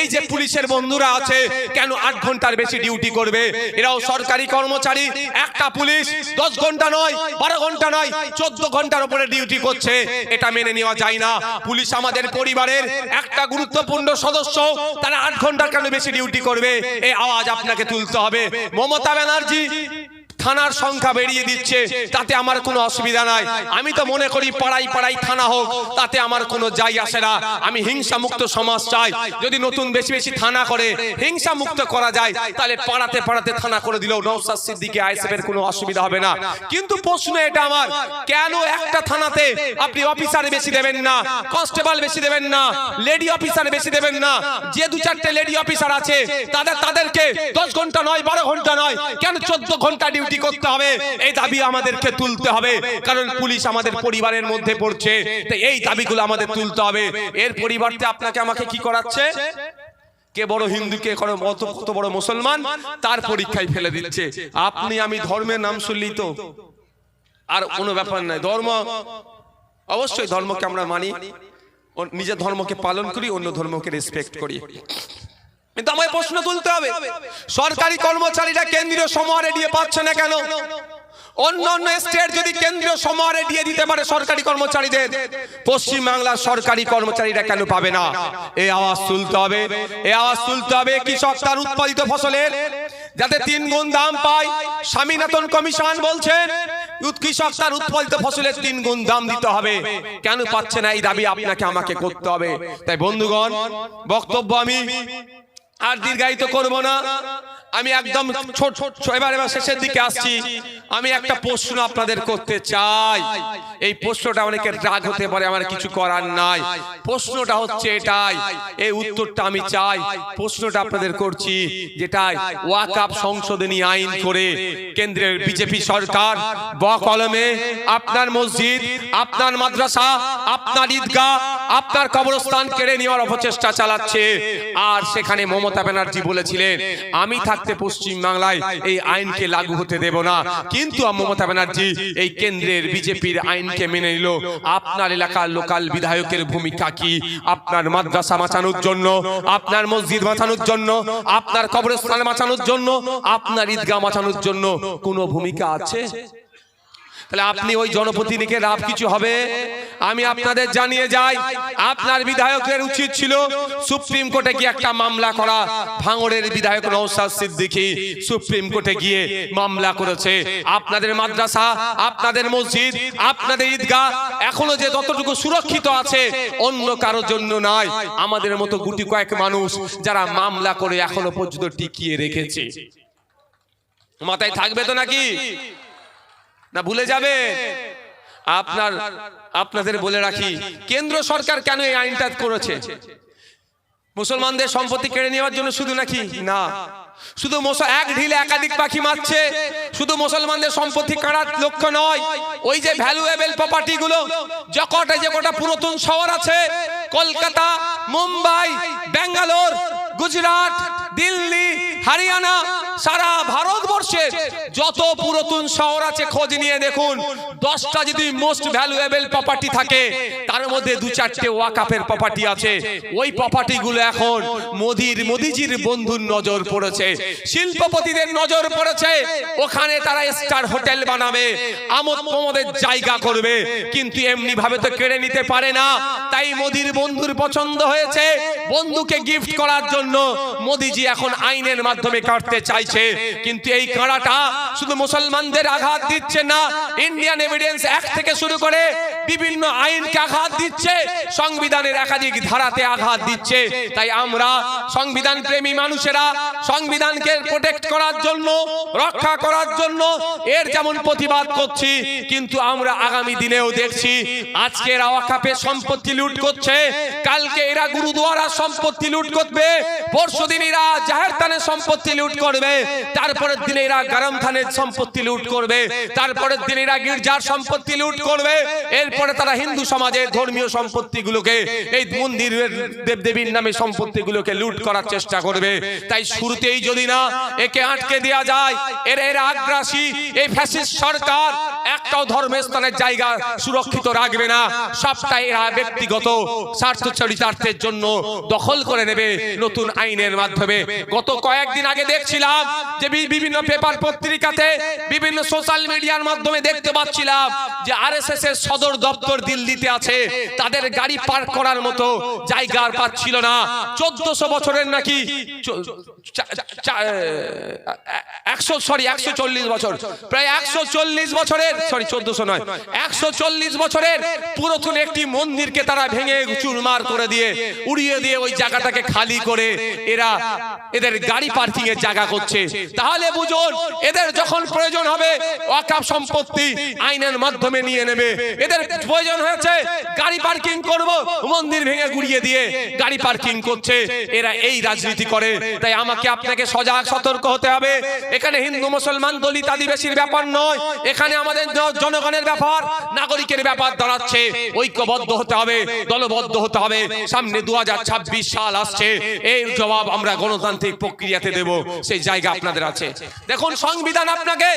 এই যে পুলিশের বন্ধুরা আছে কেন আট ঘণ্টার বেশি ডিউটি করবে? এরাও সরকারি কর্মচারী একটা পুলিশ দশ ঘণ্টা নয় বারো ঘণ্টা নয় চোদ্দ ঘণ্টার উপরে ডিউটি করছে এটা মেনে নেওয়া যায় না। পুলিশ আমাদের পরিবারের একটা গুরুত্বপূর্ণ সদস্য তারা আট ঘণ্টার কেন বেশি ডিউটি করবে? এই আওয়াজ আপনাকে তুলতে হবে। মমতা ব্যানার্জি থানার সংখ্যা বেরিয়ে দিচ্ছে, তাতে আমার কোনো অসুবিধা নাই। আমি তো মনে করি পাড়াই পাড়াই থানা হোক, তাতে আমার কোনো যাই আসে না। আমি হিংসা মুক্ত সমাজ চাই। যদি নতুন বেশি বেশি থানা করে হিংসা মুক্ত করা যায়, তাহলে পাড়াতে পাড়াতে থানা করে দিলেও নৌসাদ সিদ্দিকে আইসেফের কোনো অসুবিধা হবে না। কিন্তু প্রশ্ন এটা আমার, কেন একটা থানাতে আপনি অফিসার বেশি দেবেন না, কনস্টেবল বেশি দেবেন না, লেডি অফিসার বেশি দেবেন না? যে দু চারটে লেডি অফিসার আছে, তাদের, তাদেরকে দশ ঘণ্টা নয়, বারো ঘণ্টা নয়, কেন চোদ্দ ঘণ্টা ডিউটি করতে হবে। এই দাবি আমাদেরকে তুলতে হবে, কারণ পুলিশ আমাদের পরিবারের মধ্যে পড়ছে। তো এই দাবিগুলো আমাদের তুলতে হবে। এর পরিবর্তে আপনাকে আমাকে কি করাচ্ছে? কে বড় হিন্দু, কে কত বড় মুসলমান, তার পরীক্ষায় ফেলে দিচ্ছে। আপনি, আমি ধর্মের নাম শুনলি তো? আর কোনো ব্যাপার নাই। ধর্ম, অবশ্যই ধর্মকে আমরা মানি। নিজের ধর্মকে পালন করি, অন্য ধর্মকে রেসপেক্ট করি। কিন্তু আমায় প্রশ্ন তুলতে হবে। সরকারি কর্মচারীরা কেন্দ্রীয় সমাহারে দিয়ে পাচ্ছে না কেন? অন্য অন্য স্টেট যদি কেন্দ্রীয় সমাহারে দিয়ে দিতে পারে সরকারি কর্মচারীদের পশ্চিম বাংলার সরকারি কর্মচারীরা কেন পাবে না? এই আওয়াজ তুলতে হবে। এই আওয়াজ তুলতে হবে কৃষক তার উৎপাদিত ফসলের, যাতে তিন গুণ দাম পায়। স্বামীনাথন কমিশন বলছেন কৃষক তার উৎপাদিত ফসলের তিন গুণ দাম দিতে হবে। কেন পাচ্ছে না এই দাবি আপনাকে আমাকে করতে হবে? তাই বন্ধুগণ, বক্তব্য আমি আর দীর্ঘায়িত করব না। আমি একদম ছোট এবার এবার শেষের দিকে আসছি। আমি একটা প্রশ্ন আপনাদের করতে চাই। এই প্রশ্নটা অনেকের রাগ হতে পারে, আমার কিছু করার নাই। প্রশ্নটা হচ্ছে এটাই, এই উত্তরটা আমি চাই। প্রশ্নটা আপনাদের করছি যেটাই ওয়াকাপ সংশোধনী আইন করে কেন্দ্রের বিজেপি সরকার ব কলমে আপনার মসজিদ, আপনার মাদ্রাসা, আপনার ঈদগাহ, আপনার কবরস্থান কেড়ে নেওয়ার অপচেষ্টা চালাচ্ছে। আর সেখানে মমতা ব্যানার্জি বলেছিলেন, আমি থাকতে পশ্চিম বাংলায় এই আইনকে লাগু হতে দেব না। কিন্তু মমতা ব্যানার্জি এই কেন্দ্রের বিজেপির আইনকে মেনে নিল। আপনার এলাকার লোকাল বিধায়কের ভূমিকা কি? আপনার মাদ্রাসা বাঁচানোর জন্য, আপনার মসজিদ বাঁচানোর জন্য, আপনার কবরস্থান বাঁচানোর জন্য, আপনার ঈদগাহ বাঁচানোর জন্য কোনো ভূমিকা আছে? তাহলে আপনি ওই জনপ্রতিনিধিকে লাভ কিছু হবে? আমি আপনাদের জানিয়ে যাই আপনার বিধায়কের উচিত ছিল সুপ্রিম কোর্টে গিয়ে একটা মামলা করা। ভাঙড়ের বিধায়ক নৌসাদ সিদ্দিকী সুপ্রিম কোর্টে গিয়ে মামলা করেছে। আপনাদের মাদ্রাসা আপনাদের মসজিদ আপনাদের ঈদগাহ এখনও যে যতটুকু সুরক্ষিত আছে অন্য কারোর জন্য নয় আমাদের মতো গুটি কয়েক মানুষ যারা মামলা করে এখনও পর্যন্ত টিকিয়ে রেখেছে। মাথায় থাকবে তো নাকি? না, ভুলে যাবে। আপনার, আপনাদের বলে রাখি, কেন্দ্র সরকার কেন এই আইনটা করেছে? মুসলমানদের সম্পত্তি কেড়ে নেওয়ার জন্য শুধু নাকি? না। শুধু এক ঢিলে একাধিক পাখি মারছে। শুধু মুসলমানদের সম্পত্তি কাড়ার লক্ষ্য নয়, ওই যে ভ্যালুয়েবল প্রপার্টি গুলো যে কটা যে কটা পুরাতন শহর আছে, কলকাতা, মুম্বাই, ব্যাঙ্গালোর, গুজরাট দিল্লি, হরিয়ানা, সারা ভারতবর্ষে যত পুরাতন শহর আছে, খোঁজ নিয়ে দেখুন। দশটা যদি মোস্ট ভ্যালুয়েবল প্রপার্টি থাকে, তার মধ্যে দু চারটে ওয়াকাফের প্রপার্টি আছে। ওই প্রপার্টি গুলো এখন মোদির, মোদিজির বন্ধুর নজর পড়েছে। শিল্পপতিদের নজর পড়েছে। ওখানে তারা স্টার হোটেল বানাবে, আমোদ প্রমোদের জায়গা করবে। কিন্তু এমনি ভাবে তো কেড়ে নিতে পারে না। তাই মোদির বন্ধুর পছন্দ হয়েছে। বন্ধুকে গিফট করার জন্য মোদিজি এখন আইনের মাধ্যমে কাটতে চাইছে। কিন্তু এই কাঁড়াটা শুধু মুসলমানদের আঘাত দিচ্ছে না ইন্ডিয়ান এভিডেন্স অ্যাক্ট থেকে শুরু করে বিভিন্ন আইনকে আঘাত দিচ্ছে, সংবিধানের একাধিক ধারাতে আঘাত দিচ্ছে। তাই আমরা সংবিধান প্রেমী মানুষেরা সংবিধানকে প্রোটেক্ট করার জন্য, রক্ষা করার জন্য এর যেমন প্রতিবাদ করছি, কিন্তু আমরা আগামী দিনেও দেখছি আজকের আওয়াকাপের সম্পত্তি লুট করছে, কালকে এরা গুরুদুয়ারা সম্পত্তি লুট করবে পরশু দিন এরা জাহের থানের সম্পত্তি লুট করবে, তারপরের দিন এরা গরম থানের সম্পত্তি লুট করবে, তারপরের দিন এরা গির্জার সম্পত্তি লুট করবে, এরপরে তারা হিন্দু সমাজের ধর্মীয় সম্পত্তিগুলোকে, এই মন্দিরের দেবদেবীর নামে সম্পত্তিগুলোকে লুট করার চেষ্টা করবে। তাই শুরুতেই যদি না একে আটকে দেওয়া যায়, এর এর আগ্রাসী এই ফ্যাসিস্ট সরকার একটাও ধর্মস্থানের জায়গা সুরক্ষিত রাখবে না। সবটাই এরা ব্যক্তিগত স্বার্থ চরিতার্থের জন্য দখল করে নেবে নতুন আইনের মাধ্যমে। গত কয়েকদিন আগে দেখছিলাম যে বিভিন্ন পেপার পত্রিকাতে, বিভিন্ন সোশ্যাল মিডিয়ার মাধ্যমে দেখতে পাচ্ছিলাম যে আরএসএস এর সদর দপ্তর দিল্লিতে আছে। তাদের গাড়ি পার্ক করার মতো জায়গা আর পাচ্ছিল না। চোদ্দশো বছরের নাকি একশো সরি, একশো চল্লিশ বছর। প্রায় একশো চল্লিশ সরি চোদ্দশো নয়, একশো চল্লিশ বছরের পুরাতন একটি মন্দিরকে তারা ভেঙে চুরমার করে দিয়ে, উড়িয়ে দিয়ে ওই জায়গাটাকে খালি করে এরা এদের গাড়ি পার্কিং এর জায়গা করছে। তাহলে বুঝুন, এদের যখন প্রয়োজন হবে সম্পত্তি আইনের মাধ্যমে নিয়ে নেবে। এদের প্রয়োজন হয়েছে গাড়ি পার্কিং করব, মন্দির ভেঙে গুড়িয়ে দিয়ে গাড়ি পার্কিং করছে। এরা এই রাজনীতি করে। তাই আমাকে আপনাকে সজাগ, সতর্ক হতে হবে। এখানে হিন্দু, মুসলমান, দলিত, আদিবাসীর ব্যাপার নয়। এখানে আমাদের জ- জনগণের ব্যাপার, নাগরিকের ব্যাপার দাঁড়াচ্ছে, ঐক্যবদ্ধ হতে হবে, দলবদ্ধ হতে হবে। সামনে দু সাল আসছে, এর জবাব আমরা গণতান্ত্রিক প্রক্রিয়াতে দেব, সেই জায়গা আপনাদের আছে। দেখুন, সংবিধান আপনাকে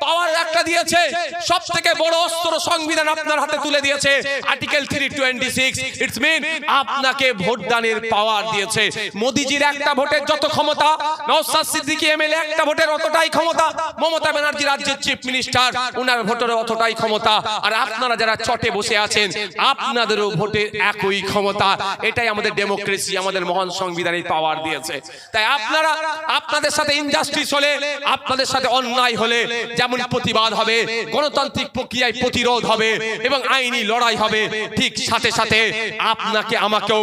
পাওয়ার একটা দিয়েছে সব থেকে বড় অস্ত্র সংবিধান আপনার হাতে তুলে দিয়েছে article three twenty six it's mean আপনাকে ভোটদানের পাওয়ার দিয়েছে। মোদিজির একটা ভোটের যত ক্ষমতা নওসাদ সিদ্দিকী এমএলএ একটা ভোটের অতটাই ক্ষমতা, মমতা ব্যানার্জি রাজ্যের চিফ মিনিস্টার উনার ভোটের অতটাই ক্ষমতা। আর আপনারা যারা চটে বসে আছেন, আপনাদেরও ভোটে একই ক্ষমতা। এটাই আমাদের ডেমোক্রেসি আমাদের মহান সংবিধানের পাওয়ার দিয়েছে। তাই আপনারা, আপনাদের সাথে ইনজাস্টিস হলে, আপনাদের সাথে অন্যায় হলে, যেমন প্রতিবাদ হবে, গণতান্ত্রিক প্রক্রিয়ায় প্রতিরোধ হবে এবং আইনি লড়াই হবে, ঠিক সাথে সাথে আপনাকে, আমাকেও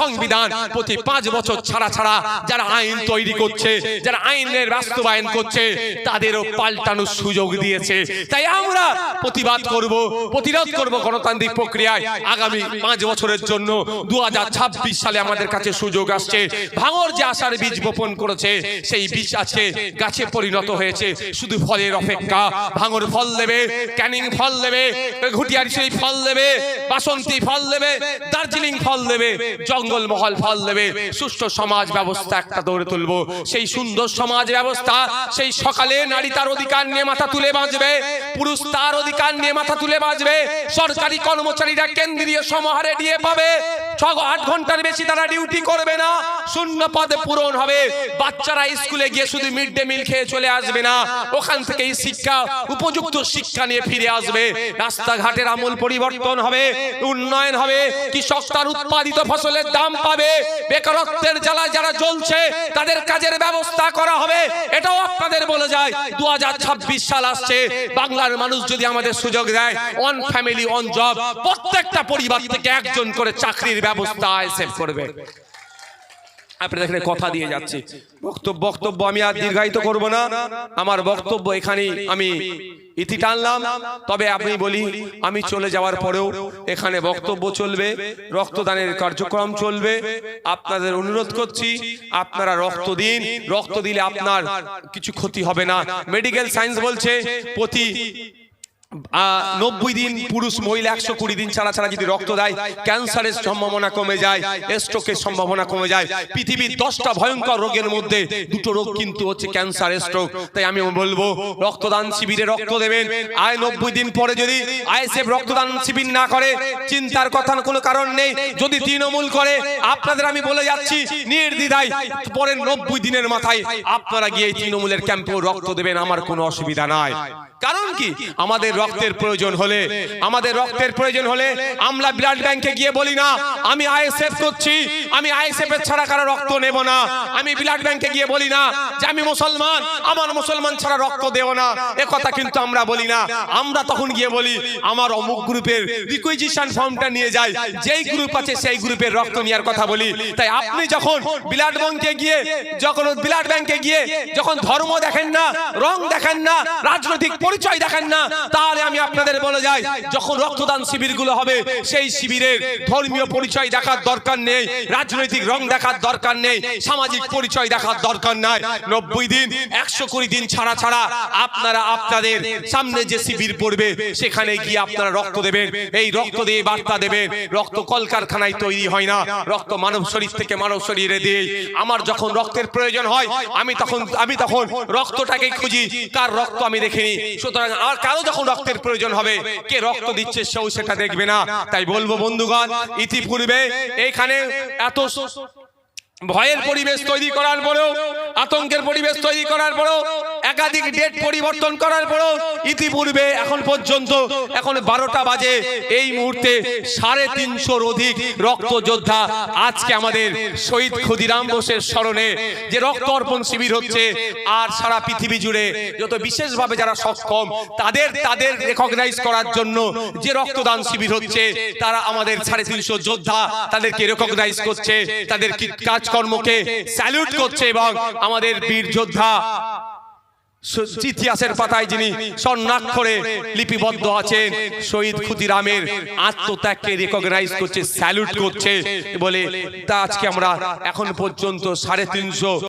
সংবিধান প্রতি পাঁচ বছর ছাড়া ছাড়া যারা আইন তৈরি করছে, যারা আইনের বাস্তবায়ন করছে, তাদেরও পাল্টানোর সুযোগ দিয়েছে। তাই আমরা প্রতিবাদ করব, প্রতিরোধ করব গণতান্ত্রিক প্রক্রিয়ায়। আগামী পাঁচ বছরের জন্য দু সালে আমাদের কাছে সুযোগ আসছে। ভাঙর যে আশার বীজ বপন করেছে, সেই বীজ আজকে গাছে পরিণত হয়েছে। শুধু ফলের অপেক্ষা, ভাঙর ফল দেবে, ক্যানিং ফল দেবে, ঘুটিয়ারি ফল দেবে, বাসন্তী ফল দেবে, দার্জিলিং ফল দেবে জঙ্গল মহল ফল দেবে। সুষ্ঠ সমাজ ব্যবস্থা একটা গড়ে তুলবো। সেই সুন্দর সমাজ ব্যবস্থা, সেই সকালে নারী তার অধিকার নিয়ে মাথা তুলে বাঁচবে। পুরুষ তার অধিকার নিয়ে মাথা তুলে বাঁচবে। সরকারি কর্মচারীরা কেন্দ্রীয় সমাহারে দিয়ে পাবে। ঘণ্টার বেশি তারা ডিউটি করবে না। শূন্য পদে পূরণ হবে। বাচ্চারা স্কুলে গিয়ে শুধু মিড ডে মিল খেয়ে চলে আসবে না। ওখান থেকে এই শিক্ষা, উপযুক্ত শিক্ষা নিয়ে ফিরে আসবে। রাস্তাঘাটের আমূল পরিবর্তন হবে, উন্নয়ন হবে। কৃষক তার উৎপাদিত ফসলের দাম পাবে। বেকারত্বের জ্বালা যারা জ্বলছে, তাদের কাজের ব্যবস্থা করা হবে। এটাও আপনাদের বলে যায় দু হাজার ছাব্বিশ সাল আসছে। বাংলার মানুষ যদি আমাদের সুযোগ দেয় অন ফ্যামিলি অন জব প্রত্যেকটা পরিবার থেকে একজন করে চাকরির ব্যবস্থা আইসেফ করবে। আপনাদের এখানে কথা দিয়ে যাচ্ছি। বক্তব্য বক্তব্য আমি আর দীর্ঘায়িত করব না। আমার বক্তব্য এখানেই আমি ইতি টানলাম। তবে আপনি বলি, আমি চলে যাওয়ার পরেও এখানে বক্তব্য চলবে, রক্তদানের কার্যক্রম চলবে। আপনাদের অনুরোধ করছি, আপনারা রক্ত দিন। রক্ত দিলে আপনার কিছু ক্ষতি হবে না। মেডিকেল সায়েন্স বলছে, প্রতি নব্বই দিন পুরুষ মহিলা একশো কুড়ি দিন ছাড়া ছাড়া যদি রক্ত দেয়, ক্যান্সারের সম্ভাবনা কমে যায়, স্ট্রোকের সম্ভাবনা কমে যায়। পৃথিবীর দশটা ভয়ঙ্কর রোগের মধ্যে দুটো রোগ কিন্তু হচ্ছে ক্যান্সার, স্ট্রোক। তাই আমি বলব, রক্তদান শিবিরে রক্ত দেবেন। আয় নব্বই দিন পরে যদি আইএসএফ রক্তদান শিবির না করে, চিন্তার কথা কোনো কারণ নেই। যদি তৃণমূল করে, আপনাদের আমি বলে যাচ্ছি, নির্দ্বিধায় পরের নব্বই দিনের মাথায় আপনারা গিয়ে তৃণমূলের ক্যাম্পেও রক্ত দেবেন, আমার কোনো অসুবিধা নাই। কারণ কি? আমাদের রক্তের প্রয়োজন হলে আমাদের রক্তের প্রয়োজন হলে আমরা ব্লাড ব্যাংকে গিয়ে বলি না আমি আইএসএফ করছি আমি আইএসএফ এর ছাড়া কারও রক্ত নেব না আমি ব্লাড ব্যাংকে গিয়ে বলি না যে আমি মুসলমান আমার মুসলমান ছাড়া রক্ত দেব না এ কথা কিন্তু আমরা বলি না। আমরা তখন গিয়ে বলি আমার অমুক গ্রুপের রিকুইজিশন ফর্মটা নিয়ে যাই যেই গ্রুপ আছে সেই গ্রুপের রক্ত নেওয়ার কথা বলি। তাই আপনি যখন ব্লাড ব্যাংকে গিয়ে যখন ব্লাড ব্যাংকে গিয়ে যখন ধর্ম দেখেন না রং দেখেন না রাজনৈতিক পরিচয় দেখেন না, তাহলে আমি আপনাদের বলে যাই, যখন রক্তদান শিবিরগুলো হবে, সেই শিবিরের ধর্মীয় পরিচয় দেখার দরকার নেই, রাজনৈতিক রং দেখার দরকার নেই, সামাজিক পরিচয় দেখার দরকার নাই। নব্বই দিন, একশো কুড়ি দিন ছাড়া ছাড়া আপনারা আপনাদের সামনে যে শিবির পড়বে, সেখানে গিয়ে আপনারা রক্ত দেবেন। এই রক্ত দিয়ে বার্তা দেবেন, রক্ত কলকারখানায় তৈরি হয় না, রক্ত মানব শরীর থেকে মানব শরীরে দিয়ে আমার যখন রক্তের প্রয়োজন হয়, আমি তখন আমি তখন রক্তটাকে খুঁজি, কার রক্ত আমি দেখিনি? সুতরাং আর কারও যখন রক্তের প্রয়োজন হবে, কে রক্ত দিচ্ছে সেও সেটা দেখবে না। তাই বলব, বন্ধুগণ, ইতিপূর্বে এইখানে এত ভয়ের পরিবেশ তৈরি করার পরেও, আতঙ্কের পরিবেশ তৈরি করার পরেও একাধিক ডেট পরিবর্তন করার পরও ইতিপূর্বে এখন পর্যন্ত এখন বারোটা বাজে। এই মুহূর্তে সাড়ে তিনশোর অধিক রক্ত যোদ্ধা আজকে আমাদের শহীদ ক্ষুদিরাম বোসের স্মরণে যে রক্ত অর্পণ শিবির হচ্ছে আর সারা পৃথিবী জুড়ে যত বিশেষভাবে যারা সক্ষম, তাদের তাদের রেকগনাইজ করার জন্য যে রক্তদান শিবির হচ্ছে, তারা আমাদের সাড়ে তিনশো যোদ্ধা তাদেরকে রেকগনাইজ করছে, তাদের কাজকর্মকে স্যালুট করছে এবং আমাদের বীর যোদ্ধা ইতিহাসের পাতায় যিনি স্বর্ণাক্ষরে লিপিবদ্ধ আছেন শহীদ ক্ষুদিরামের আত্মত্যাগকে রেকগনাইজ করছে স্যালুট করছে বলে তা আজকে আমরা এখন পর্যন্ত সাড়ে তিনশো